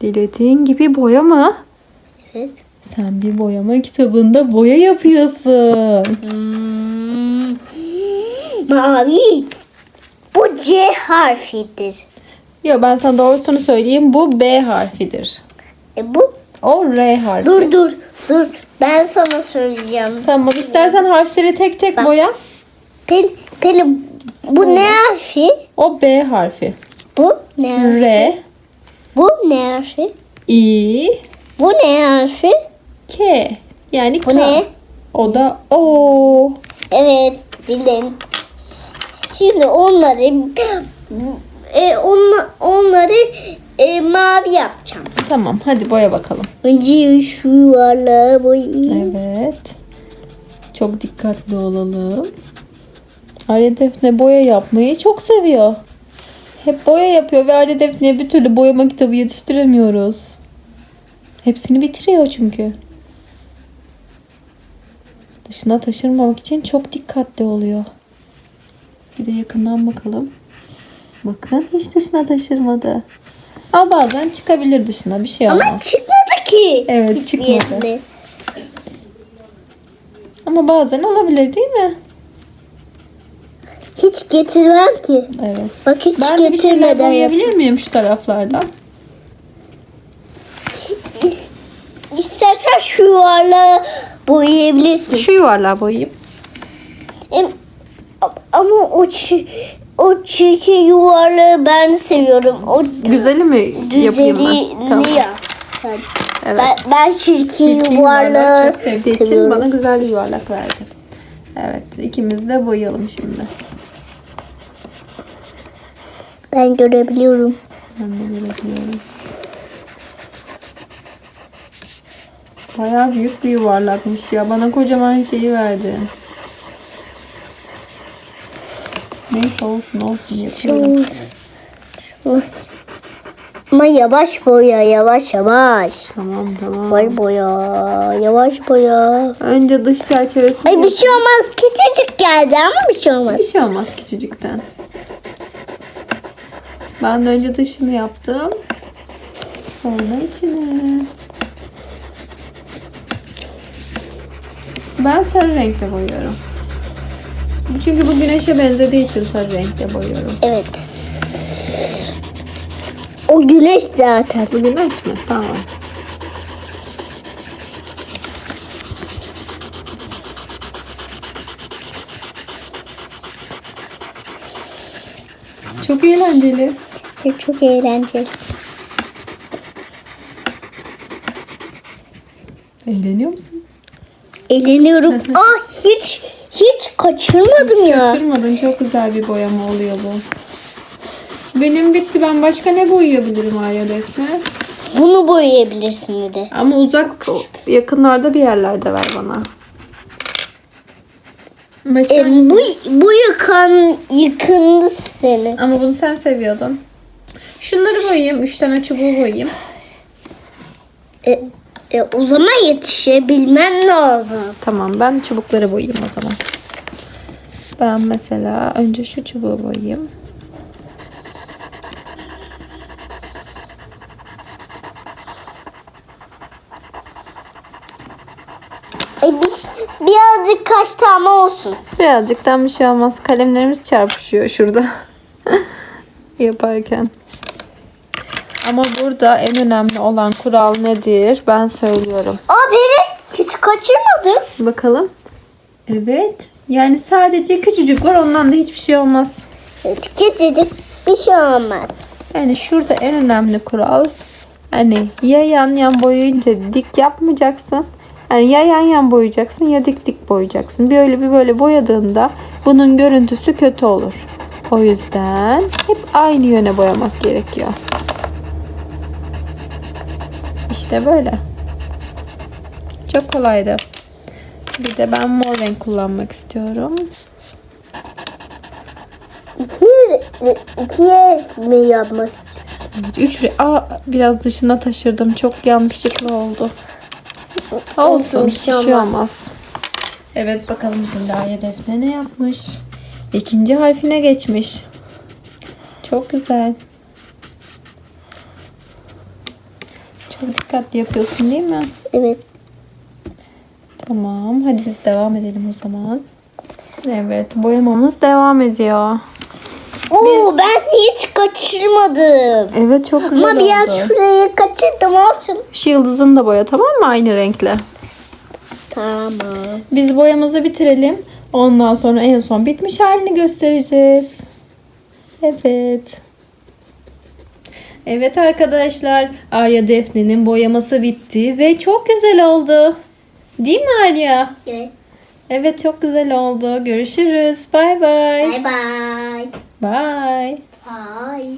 Dilediğin gibi boya mı? Evet. Sen bir boyama kitabında boya yapıyorsun. Hmm. Mavi. Bu C harfidir. Ya ben sana doğrusunu söyleyeyim. Bu B harfidir. E bu O R harfi. dur dur dur. Ben sana söyleyeceğim. Tamam istersen harfleri tek tek Bak. boya. Pel, Pelin bu ne harfi? O B harfi. Bu ne harfi? R, Bu ne harfi? I, Bu ne harfi? K. Yani K. Bu ne? O da O. Evet bildim. Şimdi onları e, onla, onları e, mavi yapacağım. Tamam hadi boya bakalım. Önce şu yuvarlağı boyayayım. Evet. Çok dikkatli olalım. Arya Defne boya yapmayı çok seviyor. Hep boya yapıyor ve Arya Defne'ye bir türlü boyama kitabı yetiştiremiyoruz. Hepsini bitiriyor çünkü. Dışına taşırmamak için çok dikkatli oluyor. Bir de yakından bakalım. Bakın hiç dışına taşırmadı. Ama bazen çıkabilir dışına bir şey olmaz. Ama çıkmadı ki. Evet, çıkmadı. Ama bazen olabilir değil mi? Hiç getirmem ki. Evet. Bak hiç Ben de bir şeyler getirmeden boyayabilir yapacağım. miyim şu taraflardan? İs- İstersen şu yuvarlağı boyayabilirsin. Şu yuvarlağı boyayayım. Em- Ama o çi, o çirkin yuvarlağı ben seviyorum. O Güzeli mi yapayım ben? Tamam. yap sen. Evet. Ben, ben çirkin, Çirkin yuvarlağı çok sevdiği için seviyorum. bana güzel yuvarlak verdi. Evet ikimiz de boyayalım şimdi. Ben görebiliyorum. Ben de görebiliyorum. Bayağı büyük bir yuvarlakmış ya. Bana kocaman şeyi verdi. Neyse olsun olsun yapıyorum. Olmaz. Ama yavaş boya, yavaş yavaş. Tamam tamam. Yavaş boya, yavaş boya. Önce dış çerçevesini Ay bir şey olmaz. Küçücük geldi ama bir şey olmaz. Bir şey olmaz küçücükten. Ben de önce dışını yaptım. Sonra içini. Ben sarı renkte boyuyorum. Çünkü bu güneşe benzediği için sarı renkte boyuyorum. Evet. O güneş zaten. Bu güneş mi? Tamam. Çok eğlenceli. Ve Çok eğlenceli. Eğleniyor musun? Eğleniyorum. ah hiç hiç kaçırmadım ya. Kaçırmadın. Çok güzel bir boyama oluyor bu. Benim bitti. Ben başka ne boyayabilirim Arya Defne? Bunu boyayabilirsin bir de. Ama uzak, yakınlarda bir yerlerde ver bana. Başka E, hangisi? bu bu yıkan yıkındı seni. Ama bunu sen seviyordun. Şunları boyayayım. Üç tane çubuğu boyayayım. E, e, o zaman yetişebilmen lazım. Tamam ben çubukları boyayayım o zaman. Ben mesela önce şu çubuğu boyayayım. E, bir, birazcık kaç tane olsun. Birazcıktan bir şey olmaz. Kalemlerimiz çarpışıyor şurada. Yaparken. Ama burada en önemli olan kural nedir? Ben söylüyorum. Aa Pelin hiç kaçırmadım. Bakalım. Evet. Yani sadece küçücük var. Ondan da hiçbir şey olmaz. Küçücük bir şey olmaz. Yani şurada en önemli kural hani ya yan yan boyayınca dik yapmayacaksın. Yani ya yan yan boyayacaksın ya dik dik boyayacaksın. Bir öyle bir böyle boyadığında bunun görüntüsü kötü olur. O yüzden hep aynı yöne boyamak gerekiyor. İşte böyle. Çok kolaydı. Bir de ben mor renk kullanmak istiyorum. İki, ikiye mi yapmak Üç Aa, biraz dışına taşırdım. Çok yanlışlıkla oldu. Olsun. bir Bir şey şey olmaz. olmaz. Evet bakalım şimdi Arya Defne ne yapmış? İkinci harfine geçmiş. Çok güzel. Çok dikkatli yapıyorsun değil mi? Evet. Tamam. Hadi biz devam edelim o zaman. Evet. Boyamamız devam ediyor. Oo ben hiç kaçırmadım. Evet çok güzel Ama oldu. biraz şurayı kaçırdım olsun. Şu yıldızını da boya tamam mı? Aynı renkle. Tamam. Biz boyamızı bitirelim. Ondan sonra en son bitmiş halini göstereceğiz. Evet. Evet arkadaşlar. Arya Defne'nin boyaması bitti ve çok güzel oldu. Değil mi Arya? Evet. Evet çok güzel oldu. Görüşürüz. Bay bay. Bye bye. Bye. Bye.